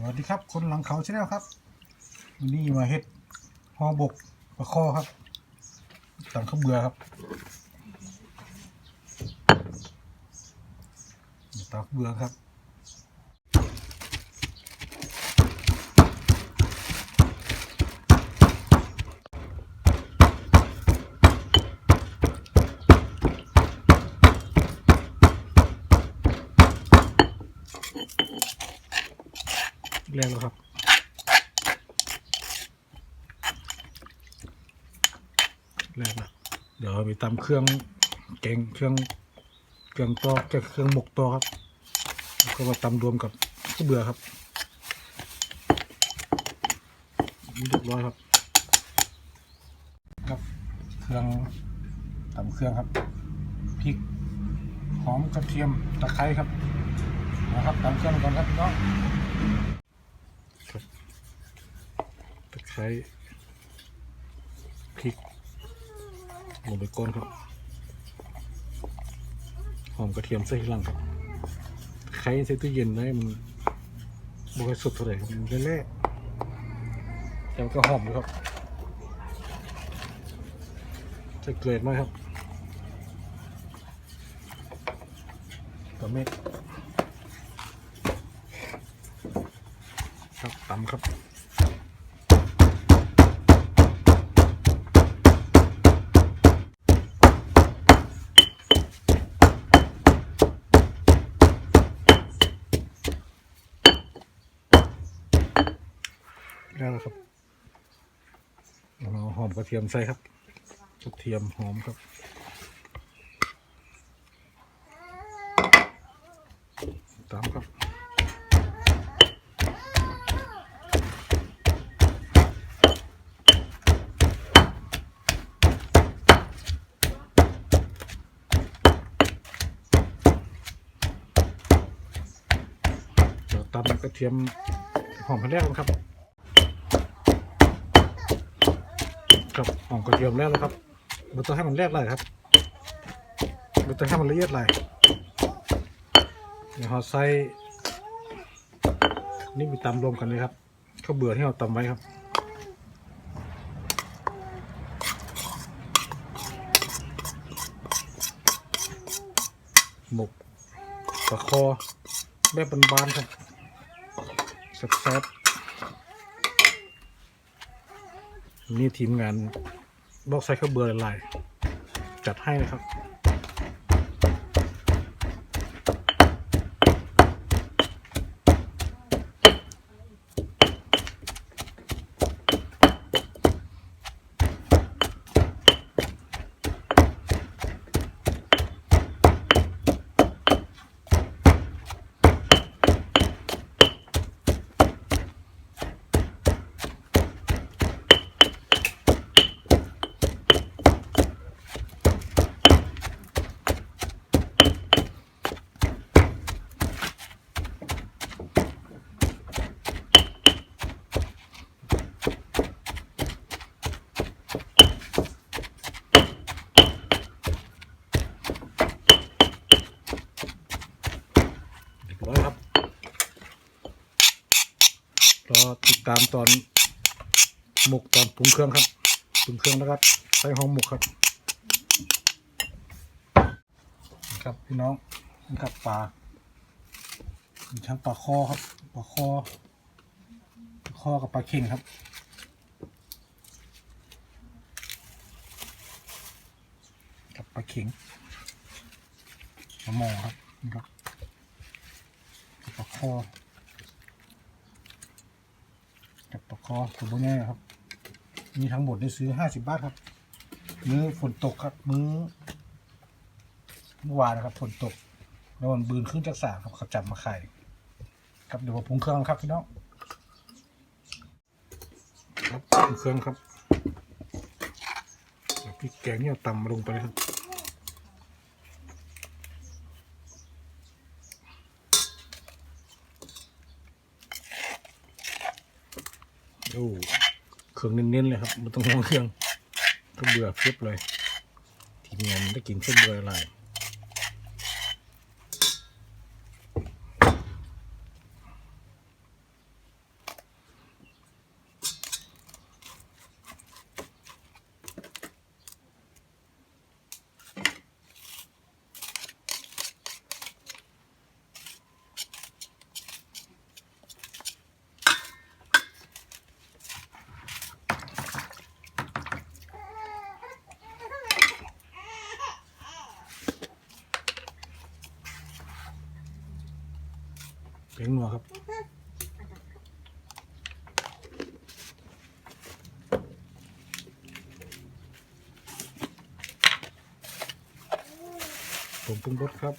สวัสดีครับ คนหลังเขาชาแนลครับวันนี้มาเฮ็ดห่อบกปลาคอครับสั่งข้าวเบื่อครับตับเบื่อครับ แรงแล้วครับแรงแล้วเดี๋ยวไปตำเครื่องแกงเครื่องเครื่องตอกเครื่องหมกตอครับแล้วก็มาตำรวมกับข้าวเบื่อครับเรียบร้อยครับ ครับเครื่องตำเครื่องครับพริกหอมกระเทียมตะไคร้ครับนะครับตำเครื่องก่อนครับพี่น้อง ครับ ช้พริกลงไปก้อนครับ หอมกระเทียมใส่ทีหลังครับตะไคร้ใส่ตู้เย็นได้มันบริสุทธิ์เท่าไหร่ครับมันเละๆแต่มันก็หอมอยู่ครับใส่เกลือไหมครับกระเม็ดครับตำครับ แล้วครับเราหอมกระเทียมใส่ครับกระเทียมหอมครับตามครับเดี๋ยวตำกระเทียมหอมขันแรกนะครับ ครับหอมกระเทียมแล้วครับเราต้องให้มันแรกเลยครับเราต้องให้มันละเอียดเลยเดี๋ยวเราใส่นี่มีตำรวมกันเลยครับข้าวเบื่อที่เราตำไว้ครับหมกปลาคอแบบบานๆครับแซ่บๆ นี่ทีมงานบล็อกใส่ข้าวเบื่อหลายจัดให้นะครับามตอนหมกตอนปรุงเครื่องครับปรุงเครื่องแล้วครับใส่ห้องหมกครับ ครับพี่น้องนี่ครับปลามีทั้งปลาคอครับปลาคอปลาคอกับปลาเข่งครับกับปลาเข่งปลาหมอครับนี่ครับปลาคอ กับปลาคอตัวพวกนี้ครับ มีทั้งหมดได้ซื้อห้าสิบบาทครับ มื้อฝนตกครับ มื้อเมื่อวานนะครับฝนตก แล้วมันบืนขึ้นจากสาครับเขาจับมาขายครับเดี๋ยวมาปรุงเครื่องครับพี่น้องครับปรุงเครื่องครับเดี๋ยวพริกแกงเนี่ยตำลงไปเลยครับ โอ้ เครื่องเน้นๆเลยครับไม่ต้องห่วงเครื่องก็เบื่อเพียบเลย ทีมงานได้กินเส้นเบื่ออะไร งนัวครับผมปรุงรสครับ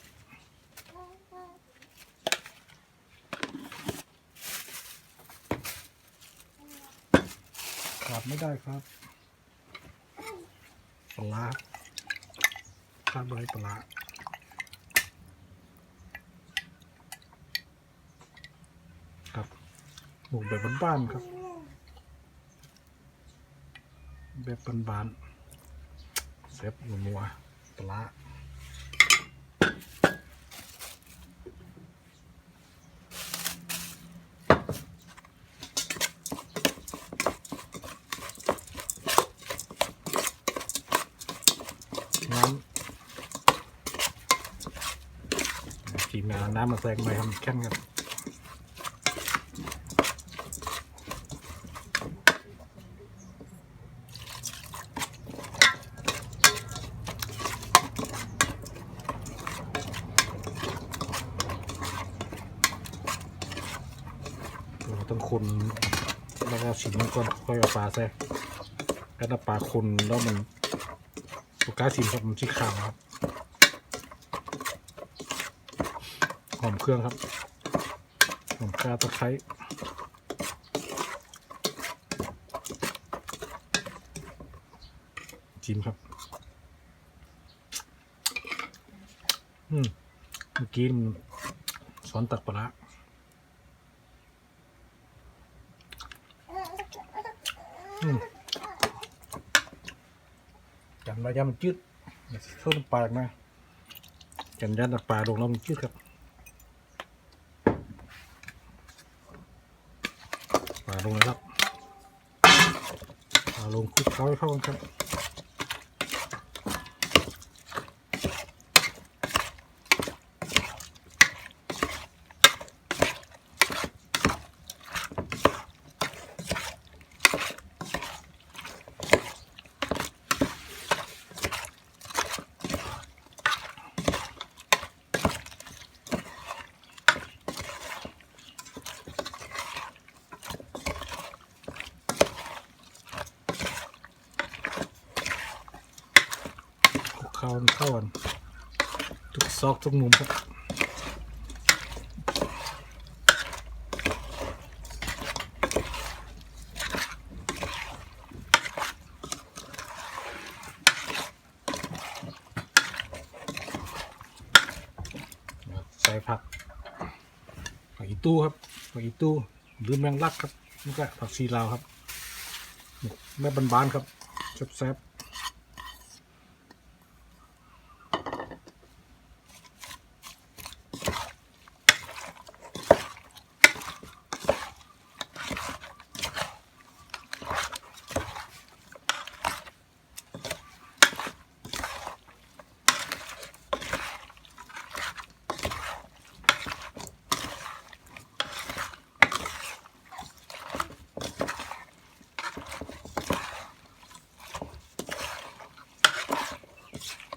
ขาดไม่ได้ครับปลาร้าขาดไม่ได้ปลาร้าครับ หมูแบบบ้านๆครับ แบบบ้านๆเซฟนัวปลาน้ำทีมงานน้ำมาแซงไปทำแค่นกันเราต้องคนแล้วก็ ชิมมันก่อนค่อยเอาปลาแทรกแล้วถ้าปลาคนแล้วมันสุก้าชิมครับมันชิขาวครับหอมเครื่องครับหอมข่าตะไคร้ชิมครับ อืมเมื่อกี้มันสอนตักปลาร้าอืม จำระยะมันจืดอย่าโทษน้ำปลานะจำยันน้ำปลาลงแล้วมันจืดครับปลาลงเลยครับปลาลงคลุกเคล้าให้เข้ากันครับคลุกเคล้าให้เข้ากันทุก ซอกทุกมุมครับใส่ผักผักอีตู้ครับผักอีตู้หรือแมงลักครับนี่ก็ผักชีลาวครับแม่บานๆครับแซ่บๆ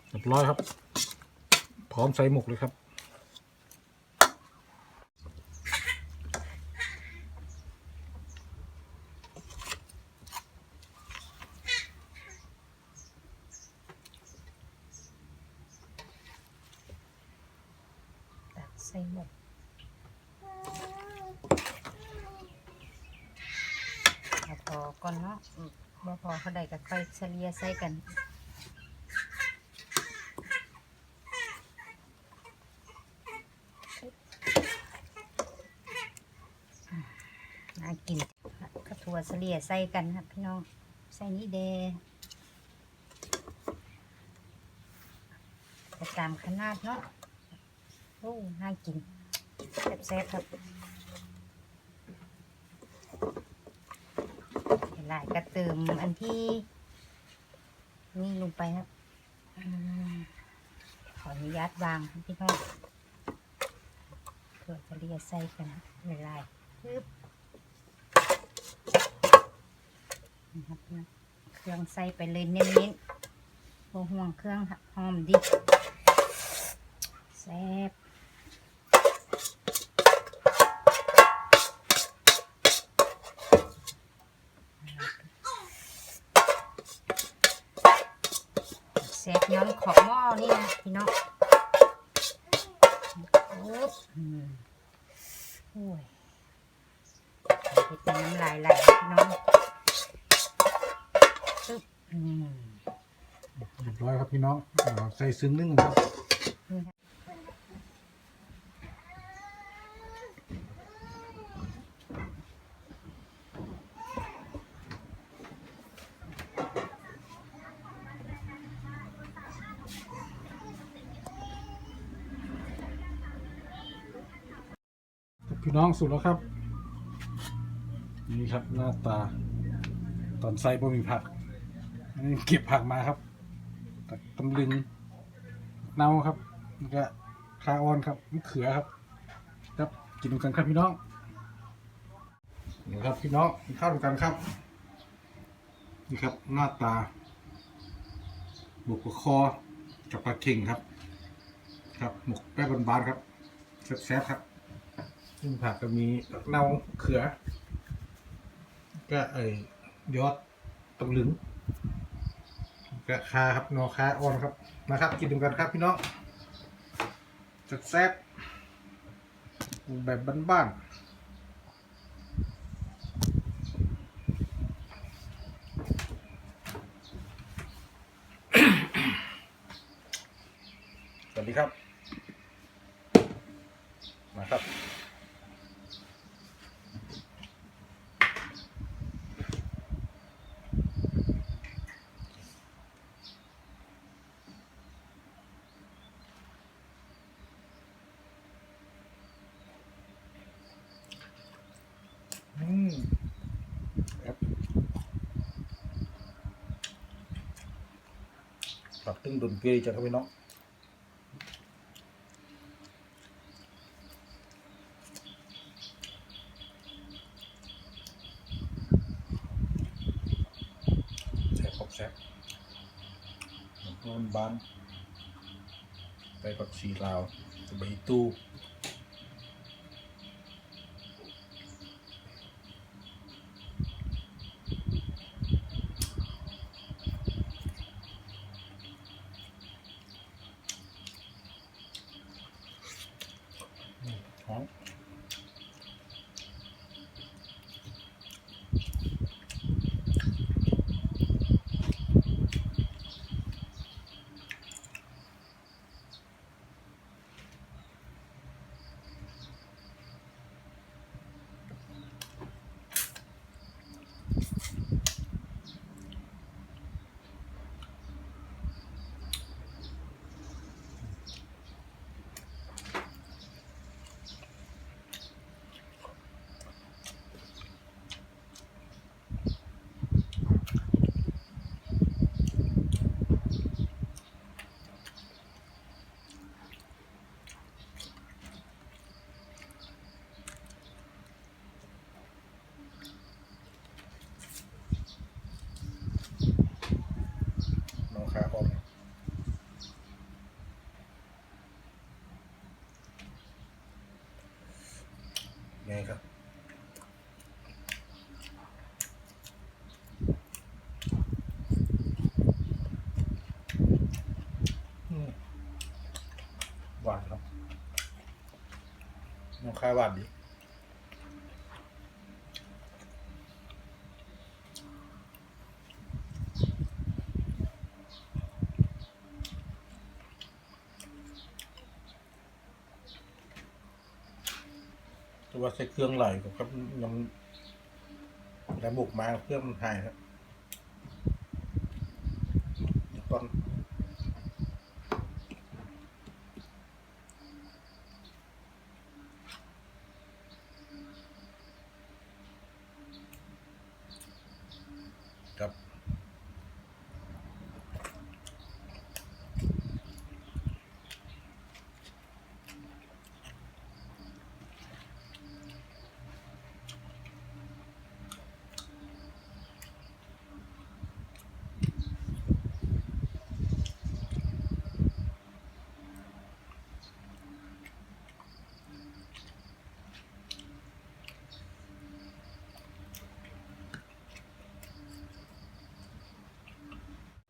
เรียบร้อยครับ พร้อม ใส่หมกเลยครับ ตักใส่หมดเอาพอก่อนเนาะบ่พอเขาได้ก็ค่อยเฉลี่ยใส่กัน น่ากินกระถั่วเฉลี่ยใส่กันครับพี่น้อง ใส่นี่เดไปตามขนาดเนาะโอ้น่ากินแซ่บๆครับหลายก็เติมอันที่ นี่ลงไปครับอขออนุญาตวางพี่น้องเพื่อจะเรียใส่กันหลายๆปึ๊บ นะครับเครื่องใส่ไปเลยเน้นๆโบห่วงเครื่องหอมดิแซ่บแซ่บย้อมขอบหม้อนี่นะพี่น้องอ้ยโอ้ยเป็นน้ำลายไหลพี่น้อง เรียบร้อยครับพี่น้องเอาใส่ซึ้งนึ่งครับพี่น้องสุดแล้วครับ นี่ครับหน้าตา ตอนใส่บะหมี่ผัก นนี้เก็บผักมาครับตักตำลึงเน่าครับแล้วก็คาออนครับมะเขือครับ ครับกินกันครับพี่น้องนี่ครับพี่น้องกินข้าวด้วยกันครับ นี่ครับหน้าตาหมกกับคอกับปลาเข่งครับ ครับหมกแป้บานๆครับแซ่บๆครับซึ่งผักก็มีเน่าเขือ ก็เอ่ยยอดตำลึง ก็คาครับนอคาอ่อนครับนะครับกินดูกันครับพี่น้องจัดแซ่บแบบบ้านๆสวัสดีครับ มาครับ อืมครับป รับตึงดนเกยจากครับพี่น้องแซ่บครับแซ่บนอนบานไปปักสีลาวใบตู้ หอมน้องขาออก ไงครับหวานครับน้องคายหวานดี ว่าใช้เครื่องไหลกับครับยังแล้วบุกมาเครื่องมันหายครับ